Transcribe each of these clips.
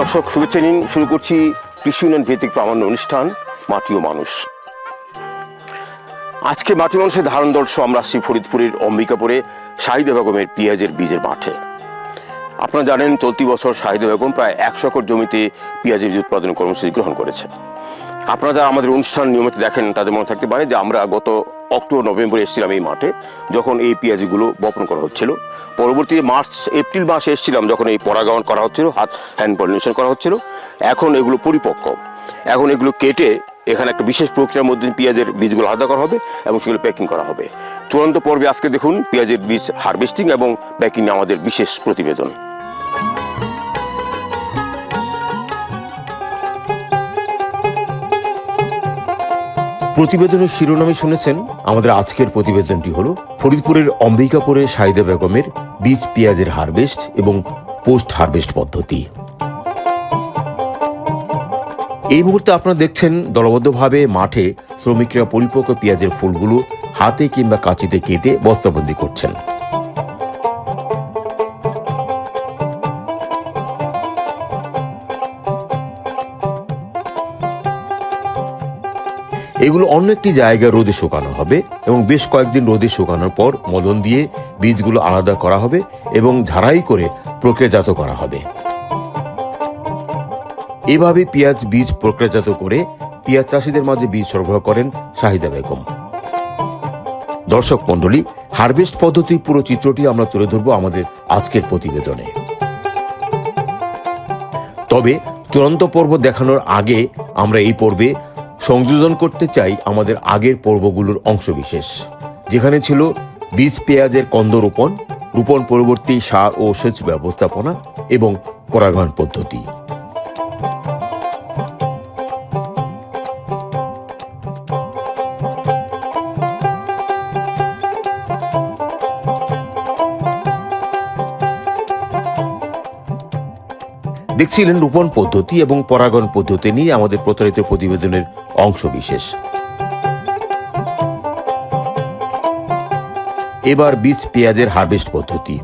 দর্শক, শুভেচ্ছা নিন। শুরু করছি কৃষি উন্নয়ন ভিত্তিক প্রামাণ্য অনুষ্ঠান, মাটি ও মানুষ। আজকে মাটি মানুষের ধারণ দর্শ আমরা আসছি ফরিদপুরের অম্বিকাপুরে শাহিদা বেগমের পেঁয়াজের বীজের মাঠে। আপনারা জানেন, চলতি বছর শাহিদা বেগম প্রায় একশো একর জমিতে পেঁয়াজের বীজ উৎপাদন কর্মসূচি গ্রহণ করেছে আপনারা যারা আমাদের অনুষ্ঠান নিয়মিত দেখেন, তাদের মনে থাকতে পারে যে আমরা গত অক্টোবর, নভেম্বরে এসেছিলাম এই মাঠে, যখন এই পেঁয়াজিগুলো বপন করা হচ্ছিল। পরবর্তীতে মার্চ, এপ্রিল মাসে এসেছিলাম যখন এই পরাগায়ন করা হচ্ছিল, হাত, হ্যান্ড পলিনেশন করা হচ্ছিল। এখন এগুলো পরিপক্ক। এখন এগুলো কেটে এখানে একটা বিশেষ প্রক্রিয়ার মধ্যে পেঁয়াজের বীজগুলো আলাদা করা হবে এবং সেগুলো প্যাকিং করা হবে। চূড়ান্ত পর্বে আজকে দেখুন, পেঁয়াজের বীজ হারভেস্টিং এবং প্যাকিং আমাদের বিশেষ প্রতিবেদন। প্রতিবেদনের শিরোনামে শুনেছেন, আমাদের আজকের প্রতিবেদনটি হলো ফরিদপুরের অম্বিকাপুরে সাইদা বেগমের বীজ পেঁয়াজের হারভেস্ট এবং পোস্ট হারভেস্ট পদ্ধতি। এই মুহূর্তে আপনারা দেখছেন, দলবদ্ধভাবে মাঠে শ্রমিকরা পরিপক্ক পেঁয়াজের ফুলগুলো হাতে কিংবা কাঁচিতে কেটে বস্তাবন্দি করছেন। এগুলো অন্য একটি জায়গায় রোদে শুকানো হবে এবং বেশ কয়েকদিন রোদে শুকানোর পর মদন দিয়ে বীজগুলো আলাদা করা হবে এবং ঝাড়াই করে প্রক্রিয়াজাত করা হবে। এভাবে পেঁয়াজ বীজ প্রক্রিয়াজাত করে পেঁয়াজ চাষিদের মাঝে বীজ সরবরাহ করেন শাহিদা বেগম। দর্শক মণ্ডলী, হারভেস্ট পদ্ধতির পুরো চিত্রটি আমরা তুলে ধরবো আমাদের আজকের প্রতিবেদনে। তবে চূড়ান্ত পর্ব দেখানোর আগে আমরা এই পর্বে সংযোজন করতে চাই আমাদের আগের পর্বগুলোর অংশবিশেষ। যেখানে ছিল বীজ, পেঁয়াজের কন্দ রোপণ রোপণ পরবর্তী সার ও সেচ ব্যবস্থাপনা এবং পরাগায়ন পদ্ধতি। দেখছিলেন রোপণ পদ্ধতি এবং পরাগণ পদ্ধতি নিয়ে আমাদের প্রচারিত প্রতিবেদনের অংশ বিশেষ। এবার বীজ পেঁয়াজের হারভেস্ট পদ্ধতি।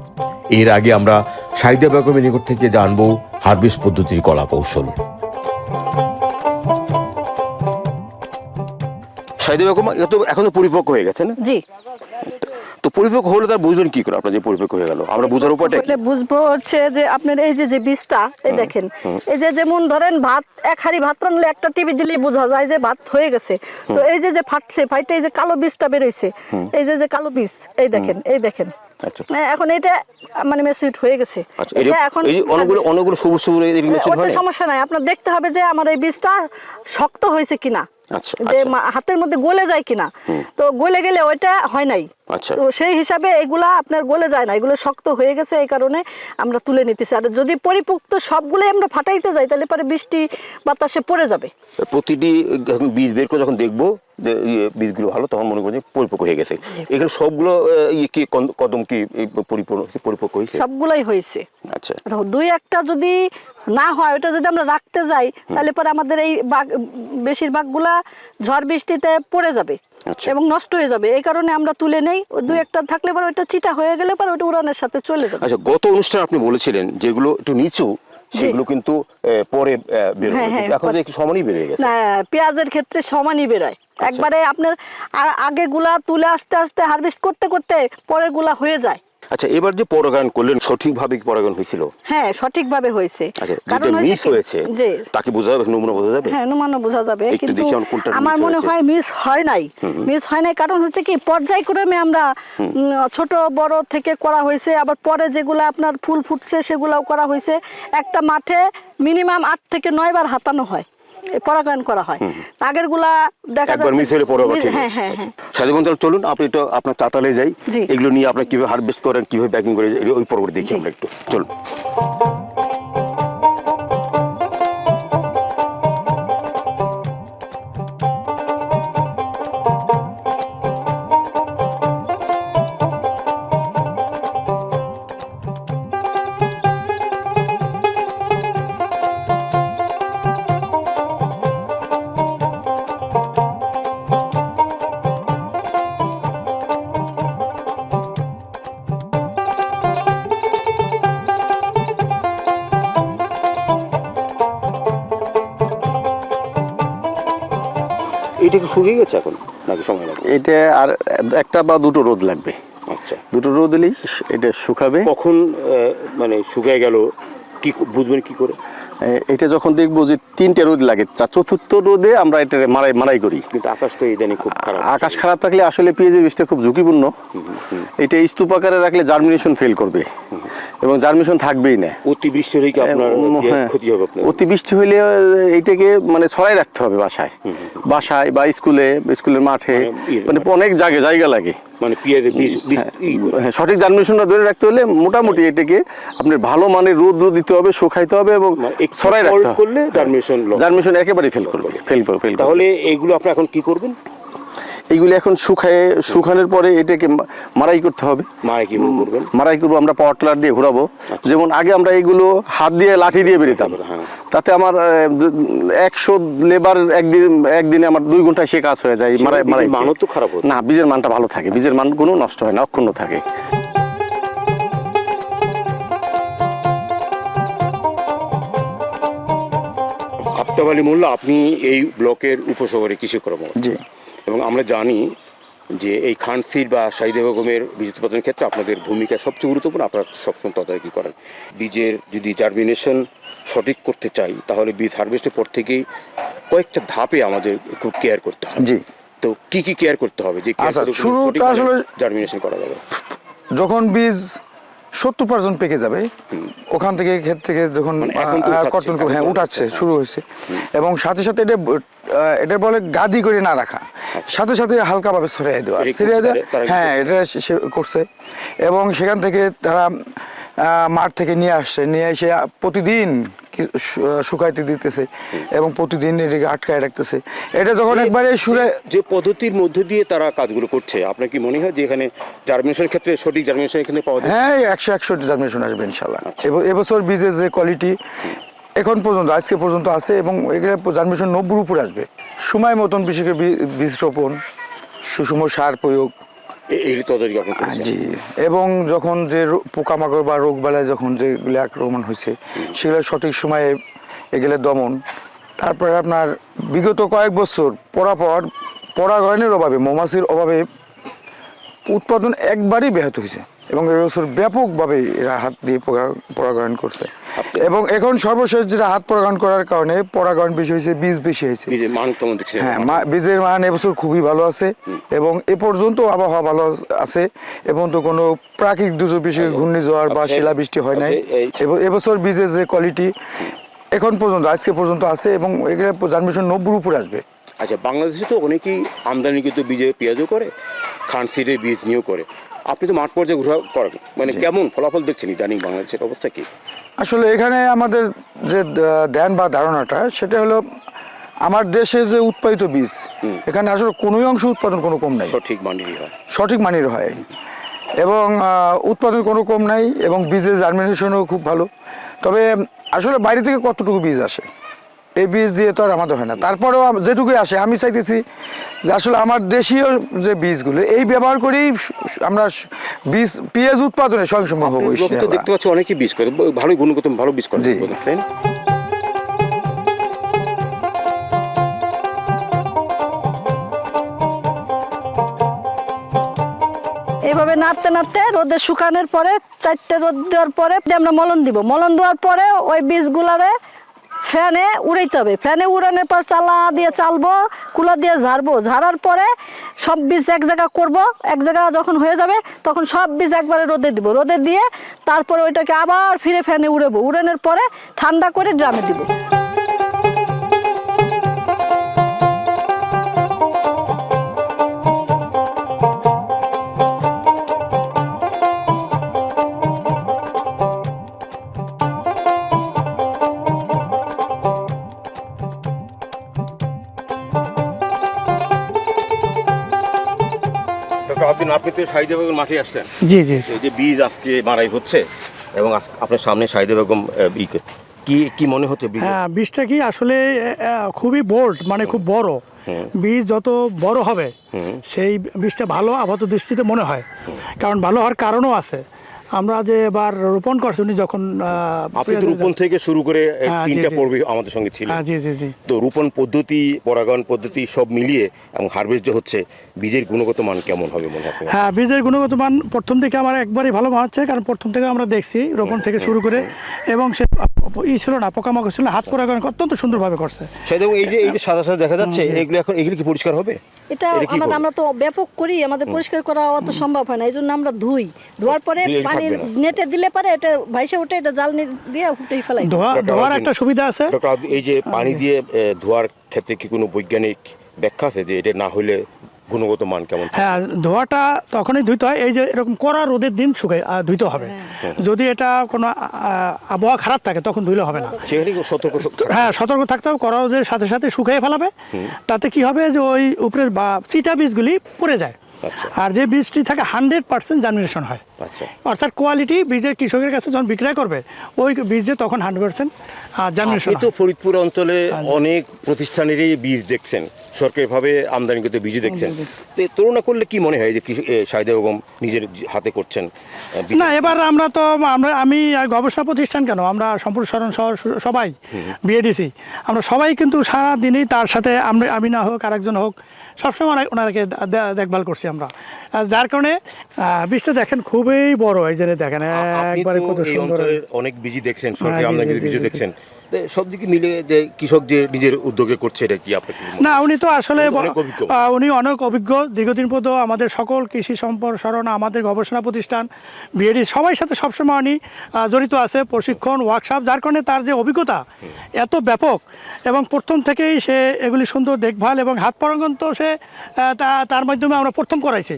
এর আগে আমরা সাহিদা বেগমের নিকট থেকে জানব হারভেস্ট পদ্ধতির কলা কৌশল। সাইদা বেগম এখনও পরিপক্ক হয়ে গেছে না? জি। পরিপক্ক হলে তার বুঝবেন কি করে আপনার যে পরিপক্ক হয়ে গেল। আমরা বোঝার উপায়টা কি? বুঝব হচ্ছে যে আপনার এই যে যে বীজটা এই দেখেন এই যে যেমন ধরেন ভাত এক হাড়ি ভাত রান্নলে একটা টিভি দিলেই বোঝা যায় যে ভাত হয়ে গেছে। তো এই যে যে ফাটছে ফাইটে এই যে কালো বীজটা বেরোইছে এই যে যে কালো বীজ এই দেখেন এই দেখেন। আচ্ছা। হ্যাঁ, এখন এটা মানে মেসুইট হয়ে গেছে। আচ্ছা এটা এখন এই অনেকগুলো অনেকগুলো সবুজ সবুজ হয়? সমস্যা নাই। আপনার দেখতে হবে যে আমার এই বীজটা শক্ত হয়েছে কিনা। যে আচ্ছা। হাতের মধ্যে গলে যায় কিনা তো গলে গেলে ওইটা হয় নাই আচ্ছা। তো সেই হিসাবে এগুলা আপনার গলে যায় না এগুলো শক্ত হয়ে গেছে এই কারণে আমরা তুলে নিতেছি আর যদি পরিপুক্ত সবগুলোই আমরা ফাটাইতে যাই তাহলে পরে বৃষ্টি বাতাসে পড়ে যাবে প্রতিটি বীজ বের করে যখন দেখব বীজগুলো ভালো তখন মনে করছি পরিপক্ক হয়ে গেছে। এখানে সবগুলো ইয়ে কি কদম কি পরিপক্ক হয়েছে? সবগুলাই হয়েছে। আচ্ছা। দুই একটা যদি না হয় ওটা যদি আমরা রাখতে যাই তাহলে পরে আমাদের এই বাগ বেশিরভাগগুলা ঝড় বৃষ্টিতে পড়ে যাবে আচ্ছা। এবং নষ্ট হয়ে যাবে। এই কারণে আমরা তুলে নেই। দুই একটা থাকলে পরে ওটা চিটা হয়ে গেলে পরে ওটা উড়ানের সাথে চলে যাবে। আচ্ছা গত অনুষ্ঠানে আপনি বলেছিলেন যেগুলো একটু নিচু সেগুলো কিন্তু পরে বেরোয় হ্যাঁ, হ্যাঁ, এখন তো সমানই বেড়ে গেছে। না পেঁয়াজের ক্ষেত্রে সমানই বেরোয়। আচ্ছা। একবারে আপনার আগে গুলা তুলে আস্তে আস্তে হারভেস্ট করতে করতে পরেরগুলা হয়ে যায়। আচ্ছা এবার যে পরাগায়ন করলেন সঠিকভাবে কি পরাগায়ন হয়েছিল? হ্যাঁ সঠিকভাবে হয়েছে। আচ্ছা কারণ মিস হয়েছে। যে তাকে বোঝা যাবে নমুনা বোঝা যাবে? হ্যাঁ অনুমানও বোঝা যাবে কিন্তু আমার মনে হয় মিস হয় নাই। মিস হয় নাই কারণ হচ্ছে কি পর্যায়ক্রমে আমরা ছোট বড় থেকে করা হয়েছে আবার পরে যেগুলো আপনার ফুল ফুটছে সেগুলাও করা হয়েছে। একটা মাঠে মিনিমাম আট থেকে নয় বার হাতানো হয়। পরাগায়ন করা হয়। আগেরগুলা দেখা একবার মিশে পরে ঠিক হ্যাঁ হ্যাঁ হ্যাঁ। সাথে বন্ধু চলুন আপনি তো আপনার চাতালে যাই। এগুলো নিয়ে আপনি কীভাবে হারভেস্ট করেন কীভাবে প্যাকিং করে ওই পর্বটা দেখি আমরা একটু। চলুন। এটা কি শুকিয়ে গেছে এখন? নাকি সময় লাগবে? এটা আর একটা বা দুটো রোদ লাগবে। আচ্ছা। দুটো রোদ দিলেই এটা শুকাবে। কখন মানে শুকিয়ে গেল কি বুঝবেন কি করে? এটা যখন দেখব যে তিনটে রোদ লাগে চতুর্থ রোদে আমরা এটা মারাই মারাই করি। কিন্তু আকাশ তো ইদানিং খুব খারাপ আকাশ খারাপ থাকলে আসলে পেঁয়াজের বীজটা খুব ঝুঁকিপূর্ণ। এটা স্তূপ আকারে রাখলে জার্মিনেশন ফেল করবে। এবং জার্মিশন থাকবেই না। অতিবৃষ্টি হলে কি আপনার হ্যাঁ। ক্ষতি হবে আপনার? অতিবৃষ্টি হইলে এইটাকে মানে ছড়াই রাখতে হবে বাসায়। বাসায় বা স্কুলে স্কুলের মাঠে মানে ইয়ে, মানে অনেক জায়গা জায়গা লাগে। মানে পেঁয়াজের বীজ করে। হ্যাঁ, সঠিক জার্মিনেশনটা ধরে রাখতে হলে মোটামুটি এটাকে আপনার ভালো মানের রোদ রোদ দিতে হবে শুকাইতে হবে এবং মানে ছড়াই রাখতে করলে loss। জার্মিনেশন একেবারেই ফেল করবে ফেল করবে তাহলে এইগুলো আপনি এখন কি করবেন? এইগুলো এখন শুকায় শুকানোর পরে এটাকে মারাই করতে হবে। মারাই করব আমরা পাওয়ার টিলার দিয়ে ঘোরাবো। যেমন আগে আমরা এইগুলো হাত দিয়ে লাঠি দিয়ে বেরোতাম। হ্যাঁ। তাতে আমার একশো লেবার একদিন একদিনে আমার দুই ঘন্টায় সে কাজ হয়ে যায় মারাই মারাই মানও তো খারাপ না বীজের মানটা ভালো থাকে। বীজের মান কোনো নষ্ট হয় না অক্ষুণ্ণ থাকে। আফতাব আলী মোল্লা আপনি এই ব্লকের উপশহরে কৃষি কর্মকর্তা জি। এবং আমরা জানি যে এই খানসির বা শাহিদা বেগমের বীজ উৎপাদনের ক্ষেত্রে আপনাদের ভূমিকা সবচেয়ে গুরুত্বপূর্ণ আপনারা সবসময় তদারকি করেন। বীজের যদি জার্মিনেশন সঠিক করতে চাই তাহলে বীজ হারভেস্টের পর থেকেই কয়েকটা ধাপে আমাদের খুব কেয়ার করতে হবে। জি। তো কি কি কেয়ার করতে হবে? যে আচ্ছা, শুরুটা আসলে- জার্মিনেশন করা যাবে। যখন বীজ সত্তর পার্সেন্ট পেকে যাবে। ওখান থেকে ক্ষেত থেকে যখন মানে কর্তন এখন হ্যাঁ উঠাচ্ছে শুরু হয়েছে। এবং সাথে সাথে এটা এটা বলে গাদি করে না রাখা। সাথে সাথে হালকাভাবে ছড়িয়ে দেওয়া। ছড়িয়ে দেওয়া হ্যাঁ এটা সে- করছে। এবং সেখান থেকে তারা মাঠ থেকে নিয়ে আসছে। নিয়ে এসে প্রতিদিন শুকাইতে দিতেছে এবং প্রতিদিন এটাকে আটকায় রাখতেছে। এটা যখন একবারে সুরে যে পদ্ধতির মধ্যে দিয়ে তারা কাজগুলো করছে আপনার কি মনে হয় যে এখানে জার্মিনেশনের ক্ষেত্রে সঠিক জার্মিনেশন এখানে পাওয়া যায়? হ্যাঁ একশো একশো জার্মিনেশন আসবে ইনশাল্লাহ। এব- এবছর বীজের যে কোয়ালিটি এখন পর্যন্ত আজকে পর্যন্ত আছে এবং এগুলো জার্মিনেশন নব্বই উপরে আসবে। সময় মতন বিশেষ বীজ রোপণ সুষম সার প্রয়োগ এই তদারকি আপনি জি। এবং যখন যে পোকামাকড় বা রোগ বালায় যখন যেগুলো আক্রমণ হয়েছে সেগুলো সঠিক সময়ে এগুলো দমন। তারপরে আপনার বিগত কয়েক বছর পরাপর পরাগায়নের অভাবে মৌমাছির অভাবে উৎপাদন একবারই ব্যাহত হয়েছে। এবং এবছর ব্যাপকভাবে এরা হাত দিয়ে পরাগ- পরাগায়ন করছে। এবং এখন সর্বশেষ যেটা হাত পরাগায়ন করার কারণে পরাগায়ন বেশি হয়েছে বীজ বেশি হয়েছে। হ্যাঁ বীজের মান এবছর খুবই ভালো আছে এবং এ পর্যন্ত আবহাওয়া ভালো আছে এবং তো কোনো প্রাকৃতিক দুর্যোগ বিশেষ ঘূর্ণিঝড় বা শিলাবৃষ্টি হয় নাই। এবছর বীজের যে কোয়ালিটি এখন পর্যন্ত আজকে পর্যন্ত আছে এবং এগুলো জার্মিনেশন নব্বই উপরে আসবে। আচ্ছা বাংলাদেশে তো অনেকেই আমদানিকৃত বীজের পেঁয়াজও করে খান সিডের বীজ নিয়েও করে। আপনি তো মাঠ পর্যায়ে ঘোরা করেন। মানে কেমন ফলাফল দেখছেন ইদানিং বাংলাদেশের অবস্থা কি? আসলে এখানে আমাদের যে ধ্যান বা ধারণাটা সেটা হলো আমার দেশে যে উৎপাদিত বীজ এখানে আসলে কোনোই অংশ উৎপাদন কোনো কম নাই। সঠিক মানেরই হয়। সঠিক মানের হয়। এবং উৎপাদন কোনো কম নাই এবং বীজের জার্মিনেশনও খুব ভালো। তবে আসলে বাইরে থেকে কতটুকু বীজ আসে? এই বীজ দিয়ে তো আর আমাদের হয় না তারপরেও যেটুকুই আসে আমি চাইতেছি যে আসলে আমার দেশীয় যে বীজগুলো এই ব্যবহার করেই আমরা বীজ পেঁয়াজ উৎপাদনে স্বয়ংসম্ভব হব। দেখতে পাচ্ছি অনেকেই বীজ করে ভালোই গুণগত ভালো বীজ করে জি। এইভাবে নাড়তে নাড়তে রোদে শুকানোর পরে চারটে রোদ দেওয়ার পরে আমরা মলন দিব মলন দেওয়ার পরে ওই বীজগুলারে ফ্যানে উড়াইতে হবে। ফ্যানে উড়ানোর পর চালা দিয়ে চালবো, কুলা দিয়ে ঝাড়বো। ঝাড়ার পরে সব বীজ এক জায়গা করব। এক জায়গা যখন হয়ে যাবে, তখন সব বীজ একবারে রোদে দিব। রোদে দিয়ে তারপরে ওইটাকে আবার ফিরে ফ্যানে উড়েবো। উড়ানোর পরে ঠান্ডা করে ড্রামে দিব। আপনি শাহিদা বেগম মাঠে আসছেন? জি জি। এই যে বীজ আজকে মারাই হচ্ছে এবং আপনার সামনে শাহিদা বেগম কি কি মনে হচ্ছে হ্যাঁ বীজটা কি আসলে খুবই বোল্ড মানে খুব বড়। বীজ যত বড় হবে সেই বীজটা ভালো আপাত দৃষ্টিতে মনে হয়। কারণ ভালো হওয়ার কারণও আছে। আমরা যে এবার রোপণ করছি উনি যখন আপনি তো রোপণ থেকে শুরু করে হ্যাঁ, তিনটা। পর্বে আমাদের সঙ্গে ছিলেন। হ্যাঁ জি জি জি। তো রোপণ পদ্ধতি পরাগায়ন পদ্ধতি সব মিলিয়ে এবং হারভেস্ট যে হচ্ছে বীজের গুণগত মান কেমন হবে মনে হয় হ্যাঁ বীজের গুণগত মান প্রথম থেকে আমার একবারই ভালো মনে হচ্ছে কারণ প্রথম থেকে আমরা দেখছি রোপণ থেকে শুরু করে এবং সে ই ছিল না পোকামাকড় ছিল না হাত পরাগায়ন অত্যন্ত সুন্দরভাবে করছে। সেই দেখুন এই যে এই যে সাদা সাদা দেখা যাচ্ছে এগুলো এখন এগুলো কি পরিষ্কার হবে? এটা আমাদের আমরা তো ব্যাপক করি আমাদের পরিষ্কার করা অত সম্ভব হয় না এই জন্য আমরা ধুই। ধোয়ার পরে পানি নেটে দিলে পারে এটা ভাইসে উঠে এটা জাল দিয়ে উঠেই ফেলাই ধোয়া ধোয়ার একটা সুবিধা আছে? ডক্টর এই যে পানি দিয়ে ধোয়ার ক্ষেত্রে কি কোনো বৈজ্ঞানিক ব্যাখ্যা আছে যে এটা না হলে গুণগত মান কেমন হ্যাঁ ধোয়াটা তখনই ধুইতে হয়। এই যে এরকম কড়া রোদের দিন শুকাই ধুইতে হবে। যদি এটা কোনো আবহাওয়া খারাপ থাকে তখন ধুইলে হবে না। সতর্ক হ্যাঁ সতর্ক থাকতে হবে কড়া রোদের সাথে সাথে শুকিয়ে ফেলাবে। তাতে কি হবে যে ওই উপরের বা চিটা বীজগুলি পড়ে যায়। আচ্ছা। আর যে বীজটি থাকে হান্ড্রেড পার্সেন্ট জার্মিনেশন হয়। আচ্ছা। অর্থাৎ কোয়ালিটি বীজের কৃষকের কাছে যখন বিক্রয় করবে ওই বীজে তখন হান্ড্রেড পার্সেন্ট জার্মিনেশন তো ফরিদপুর অঞ্চলে অনেক প্রতিষ্ঠানেরই বীজ দেখছেন। সরকারিভাবে আমদানিকৃত বীজ দেখছেন। তো এই তুলনা করলে কি মনে হয় যে শাহিদা বেগম নিজের হাতে করছেন না এবার আমরা তো আমরা আমি গবেষণা প্রতিষ্ঠান কেন? আমরা সম্প্রসারণ সহ সবাই বিএডিসি আমরা সবাই কিন্তু সারা দিনই তার সাথে আমরা আমি না হোক আরেকজন হোক সবসময় অনেক ওনাকে দেখভাল করছি আমরা। যার কারণে আহ, বীজটা দেখেন খুবই বড় এই যে দেখেন একবারে কত সুন্দর অনেক বিজি দেখছেন হ্যাঁ, জি, দেখছেন। সব দিকে মিলে যে কৃষক যে নিজের উদ্যোগে করছে এটা কি? না উনি তো আসলে উনি অনেক অভিজ্ঞ। দীর্ঘদিন পর্যন্ত আমাদের সকল কৃষি সম্প্রসারণ আমাদের গবেষণা প্রতিষ্ঠান বিএডি সবাই সাথে সবসময় উনি জড়িত আছে। প্রশিক্ষণ ওয়ার্কশপ যার কারণে তার যে অভিজ্ঞতা এত ব্যাপক এবং প্রথম থেকেই সে এগুলি সুন্দর দেখভাল এবং হাত পরাঙ্গন তো সে তার মাধ্যমে আমরা প্রথম করাইছি।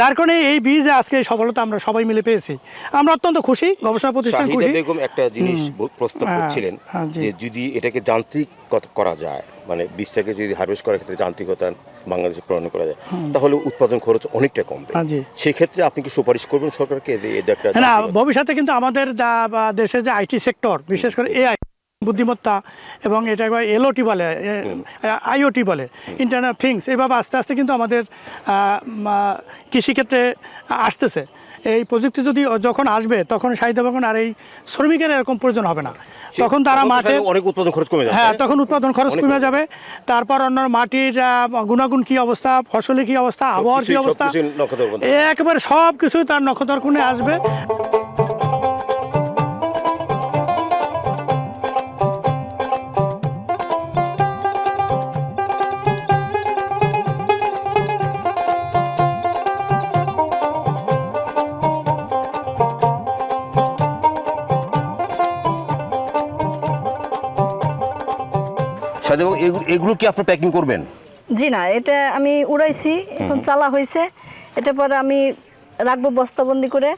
যার কারণে এই বীজ আজকে এই সফলতা আমরা সবাই মিলে পেয়েছি। আমরা অত্যন্ত খুশি গবেষণা প্রতিষ্ঠান খুশি। একটা জিনিস প্রস্তাব হ্যাঁ, করছিলেন। যে যদি এটাকে যান্ত্রিক করা যায় মানে বীজটাকে যদি হারভেস্ট করার ক্ষেত্রে যান্ত্রিকতা বাংলাদেশে প্রণয়ন করা যায় তাহলে উৎপাদন খরচ অনেকটা কমবে। জি। সেক্ষেত্রে আপনি কি সুপারিশ করবেন সরকারকে না ভবিষ্যতে কিন্তু আমাদের দেশের যে আইটি সেক্টর বিশেষ করে এআই বুদ্ধিমত্তা এবং এটা একবার এলওটি বলে আইওটি বলে ইন্টারনেট থিংস এইভাবে আস্তে আস্তে কিন্তু আমাদের কৃষিক্ষেত্রে আসতেছে। এই প্রযুক্তি যদি যখন আসবে তখন সাহিত্য বাগান আর এই শ্রমিকের এরকম প্রয়োজন হবে না। তখন তারা মাঠে অনেক উৎপাদন খরচ কমে যাবে। হ্যাঁ তখন উৎপাদন খরচ কমে যাবে। তারপর অন্য মাটির গুণাগুণ কি অবস্থা ফসলের কি অবস্থা আবহাওয়ার কি অবস্থা একেবারে সব কিছুই তার নক্ষত্রকুণে আসবে। শাহিদা এগুলো- কি আপনি প্যাকিং করবেন? জি না এটা আমি উড়াইছি এখন চালা হয়েছে। এটা পরে আমি রাখব বস্তাবন্দি করে।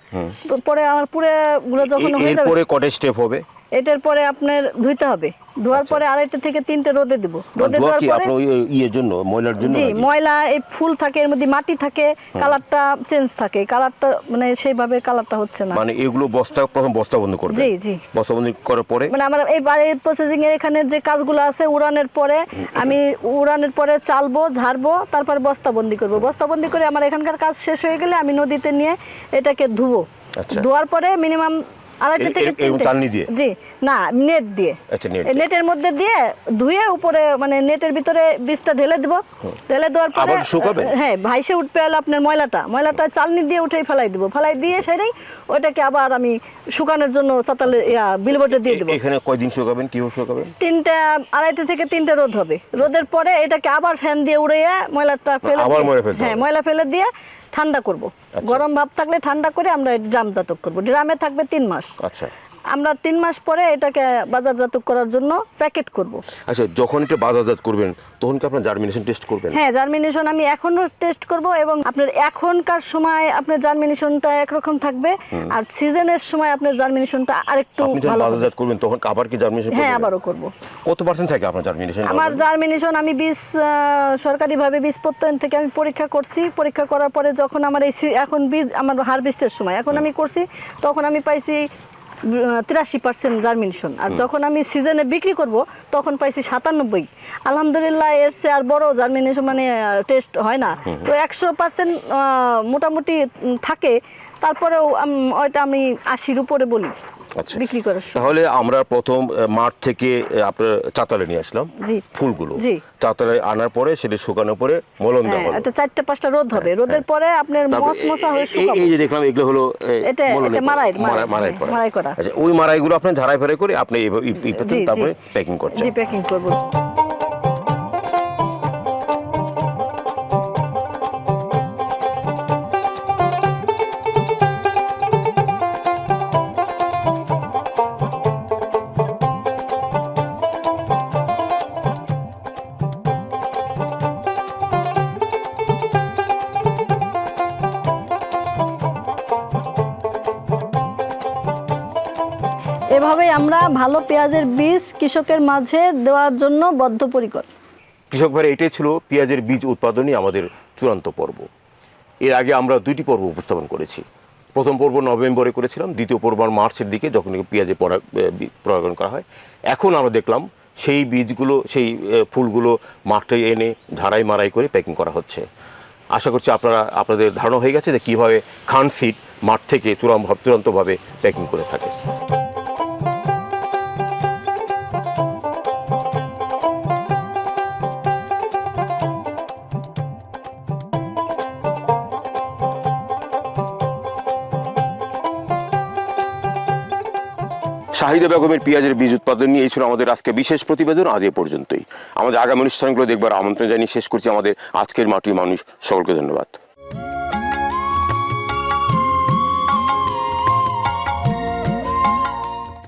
পরে আমার পুরো গুলো যখন হয়ে যাবে এরপরে কটা স্টেপ হবে? এটার পরে আপনার ধুইতে হবে। ধোয়ার পরে আড়াইটা থেকে তিনটে রোদে দিব। রোদে দেওয়ার পরে ইয়ের জন্য ময়লার জন্য জি ময়লা এই ফুল থাকে এর মধ্যে মাটি থাকে কালারটা চেঞ্জ থাকে। কালারটা মানে সেইভাবে কালারটা হচ্ছে না। মানে এগুলো বস্তা প্রথম বস্তা বন্ধ করবে জি, জি। বস্তা বন্ধ করার পরে? মানে আমার এই বাড়ির প্রসেসিং এর এখানে যে কাজগুলো আছে উড়ানের পরে আমি উড়ানের পরে চালবো ঝাড়বো তারপর বস্তাবন্দি করব। বস্তাবন্দি করে আমার এখানকার কাজ শেষ হয়ে গেলে আমি নদীতে নিয়ে এটাকে ধুবো। আচ্ছা। ধোয়ার পরে মিনিমাম আড়াইটা থেকে দিয়ে? জি না নেট দিয়ে। আচ্ছা, নেট নেটের মধ্যে দিয়ে ধুয়ে উপরে মানে নেটের ভিতরে বীজটা ঢেলে দেবো। ঢেলে দেওয়ার পরে আবার শুকাবেন? হ্যাঁ ভাইসে উঠবে হলো আপনার ময়লাটা। ময়লাটা চালনি দিয়ে উঠেই ফেলাই দেবো। ফেলাই দিয়ে সেটাই ওটাকে আবার আমি শুকানোর জন্য চাতালে বিলবোর্ডে দিয়ে দেবো। এখানে কয়দিন শুকাবেন? কীভাবে শুকাবেন? তিনটা আড়াইটা থেকে তিনটা রোদ হবে। রোদের পরে এটাকে আবার ফ্যান দিয়ে উড়িয়ে ময়লাটা ফেলে আবার ময়লা ফেলতে হ্যাঁ ময়লা ফেলে দিয়ে ঠান্ডা করব। গরম ভাব থাকলে ঠান্ডা করে আমরা ড্রাম জাতক করব। ড্রামে থাকবে তিন মাস। আচ্ছা। আমরা তিন মাস পরে এটাকে বাজারজাত করার জন্য প্যাকেট করব। আচ্ছা যখন এটা বাজারজাত করবেন তখন কি আপনার জার্মিনেশন টেস্ট করবেন? হ্যাঁ জার্মিনেশন আমি এখনও টেস্ট করব এবং আপনার এখনকার সময় আপনার জার্মিনেশনটা একরকম থাকবে আর সিজনের সময় আপনার জার্মিনেশনটা আরেকটু আপনি ভালো হবে। বাজারজাত করবেন তখন আবার কি জার্মিনেশন হ্যাঁ আবারও করব। কত পার্সেন্ট থাকে আপনার জার্মিনেশন আমার জার্মিনেশন আমি বীজ আহ, সরকারিভাবে বীজ প্রত্যয়ন থেকে আমি পরীক্ষা করছি। পরীক্ষা করার পরে যখন আমার এই এখন বীজ আমার হারভেস্টের সময় এখন আমি করছি তখন আমি পাইছি তিরাশি পার্সেন্ট জার্মিনেশন আর যখন আমি সিজনে বিক্রি করব তখন পাইছি সাতানব্বই। আলহামদুলিল্লাহ এর চেয়ে আর বড় জার্মিনেশন মানে টেস্ট হয় না। তো একশো পার্সেন্ট মোটামুটি থাকে। তারপরেও ওইটা আমি আশির উপরে বলি। বিক্রি করার তাহলে আমরা প্রথম মাঠ থেকে আপনার চাতালে নিয়ে আসলাম ফুলগুলো। চাতালে আনার পরে সেটা শুকানোর পরে মলম দেওয়া হ্যাঁ হলো এটা চারটে পাঁচটা রোদ হবে। রোদের পরে আপনার হয়ে এই- শুকাবো। এই যে দেখলাম এগুলো হলো এটা- এটা মাড়াই করা। আচ্ছা ওই মারাইগুলো আপনি ঝাড়াই ফেরাই করে আপনি। তারপরে প্যাকিং করছেন। জি প্যাকিং করব। এভাবেই আমরা ভালো পেঁয়াজের বীজ কৃষকের মাঝে দেওয়ার জন্য বদ্ধপরিকর। কৃষক ভাই এটাই ছিল পেঁয়াজের বীজ উৎপাদনই আমাদের চূড়ান্ত পর্ব। এর আগে আমরা দুইটি পর্ব উপস্থাপন করেছি। প্রথম পর্ব নভেম্বরে করেছিলাম দ্বিতীয় পর্ব মার্চের দিকে যখন পেঁয়াজে পরাগ এ, বি- পরাগায়ন করা হয়। এখন আমরা দেখলাম সেই বীজগুলো সেই ফুলগুলো মাঠে এনে ঝাড়াই মারাই করে প্যাকিং করা হচ্ছে। আশা করছি আপনারা আপনাদের ধারণা হয়ে গেছে যে কীভাবে খান সিট মাঠ থেকে চূড়ান্ত চূড়ান্তভাবে প্যাকিং করে থাকে। শাহিদা বেগমের পেঁয়াজের বীজ উৎপাদন নিয়ে এই ছিল আমাদের আজকে বিশেষ প্রতিবেদন, আজ এ পর্যন্তই। আমাদের আগামী অনুষ্ঠানগুলো দেখবার আমন্ত্রণ জানিয়ে শেষ করছি আমাদের আজকের মাটি মানুষ। সকলকে ধন্যবাদ।